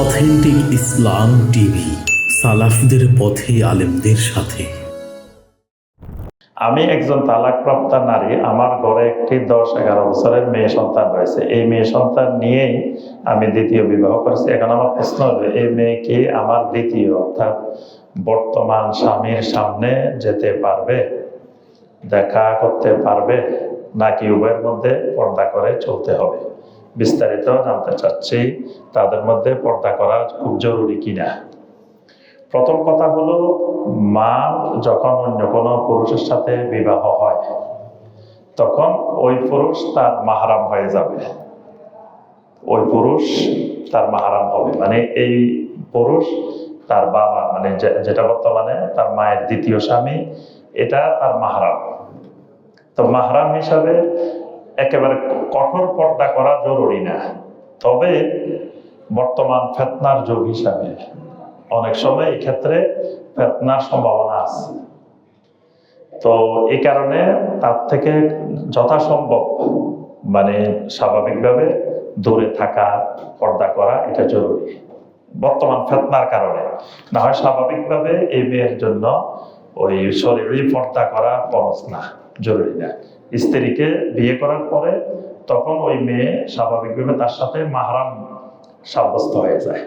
Authentic ইসলাম TV, সালাফদের পথে আলেমদের সাথে। আমি একজন তালাকপ্রাপ্তা নারী, আমার ঘরে একটি দশ এগারো বছরের মেয়ে সন্তান রয়েছে। এই মেয়ে সন্তান নিয়েই আমি দ্বিতীয় বিবাহ করেছি। এখন আমার প্রশ্ন হলো, এই মেয়ে কি আমার দ্বিতীয় অর্থাৎ বর্তমান স্বামীর সামনে যেতে পারবে, দেখা করতে পারবে, নাকি উভয়ের মধ্যে পর্দা করে চলতে হবে? বিস্তারিত জানতে চাচ্ছি, তাদের মধ্যে পর্দা করা খুব জরুরি কিনা? প্রথম কথা হলো, মা যখন অন্য কোনো পুরুষের সাথে বিবাহ হয়, তখন ওই পুরুষ তার মাহারাম হয়ে যাবে। ওই পুরুষ তার মাহারাম হবে। মানে এই পুরুষ তার বাবা মানে যেটা বর্তমানে তার মায়ের দ্বিতীয় স্বামী, এটা তার মাহারাম। তো মাহারাম হিসাবে একেবারে কঠোর পর্দা করা জরুরি না। তবে বর্তমান ফেতনার যুগ হিসাবে অনেক সময় ক্ষেত্রে ফেতনার সম্ভাবনা আছে। তো এই কারণে তার থেকে যথাসম্ভব মানে স্বাভাবিকভাবে দূরে থাকা, পর্দা করা এটা জরুরি। বর্তমান ফেতনার কারণে। না হয় স্বাভাবিকভাবে এই মেয়ের জন্য ওই শরীরে পর্দা করা ফরজ না, জরুরি না। স্ত্রীকে বিয়ে করার পরে তখন ওই মেয়ে স্বাভাবিকভাবে তার সাথে মাহারাম সাব্যস্ত হয়ে যায়।